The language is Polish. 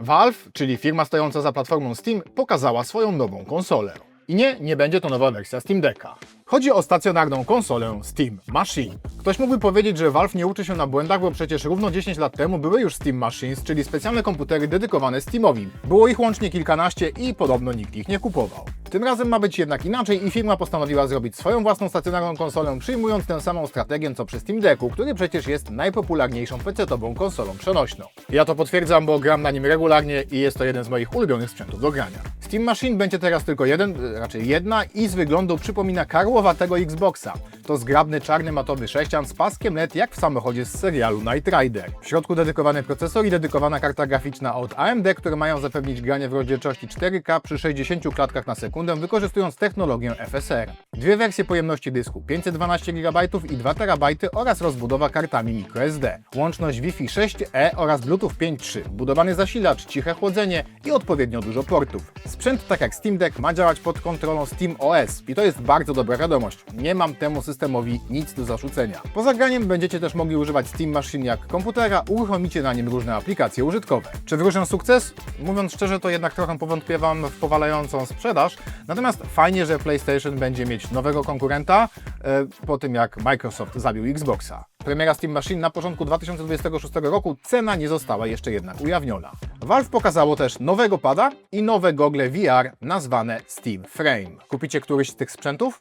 Valve, czyli firma stojąca za platformą Steam, pokazała swoją nową konsolę. I nie, nie będzie to nowa wersja Steam Decka. Chodzi o stacjonarną konsolę Steam Machine. Ktoś mógłby powiedzieć, że Valve nie uczy się na błędach, bo przecież równo 10 lat temu były już Steam Machines, czyli specjalne komputery dedykowane Steamowi. Było ich łącznie kilkanaście i podobno nikt ich nie kupował. Tym razem ma być jednak inaczej i firma postanowiła zrobić swoją własną stacjonarną konsolę, przyjmując tę samą strategię co przy Steam Decku, który przecież jest najpopularniejszą PC-tową konsolą przenośną. Ja to potwierdzam, bo gram na nim regularnie i jest to jeden z moich ulubionych sprzętów do grania. Steam Machine będzie teraz tylko jeden, raczej jedna i z wyglądu przypomina karłowatego Xboxa. To zgrabny czarny matowy sześcian z paskiem LED jak w samochodzie z serialu Night Rider. W środku dedykowany procesor i dedykowana karta graficzna od AMD, które mają zapewnić granie w rozdzielczości 4K przy 60 klatkach na sekundę, wykorzystując technologię FSR. Dwie wersje pojemności dysku 512 GB i 2 TB oraz rozbudowa kartami microSD. Łączność Wi-Fi 6E oraz Bluetooth 5.3, budowany zasilacz, ciche chłodzenie i odpowiednio dużo portów. Sprzęt, tak jak Steam Deck, ma działać pod kontrolą Steam OS i to jest bardzo dobra wiadomość. Nie mam temu systemowi nic do zarzucenia. Poza graniem będziecie też mogli używać Steam Machine jak komputera, uruchomicie na nim różne aplikacje użytkowe. Czy wróżę sukces? Mówiąc szczerze, to jednak trochę powątpiewam w powalającą sprzedaż, natomiast fajnie, że PlayStation będzie mieć nowego konkurenta e, po tym jak Microsoft zabił Xboxa. Premiera Steam Machine na początku 2026 roku, cena nie została jeszcze jednak ujawniona. Valve pokazało też nowego pada i nowe gogle VR nazwane Steam Frame. Kupicie któryś z tych sprzętów?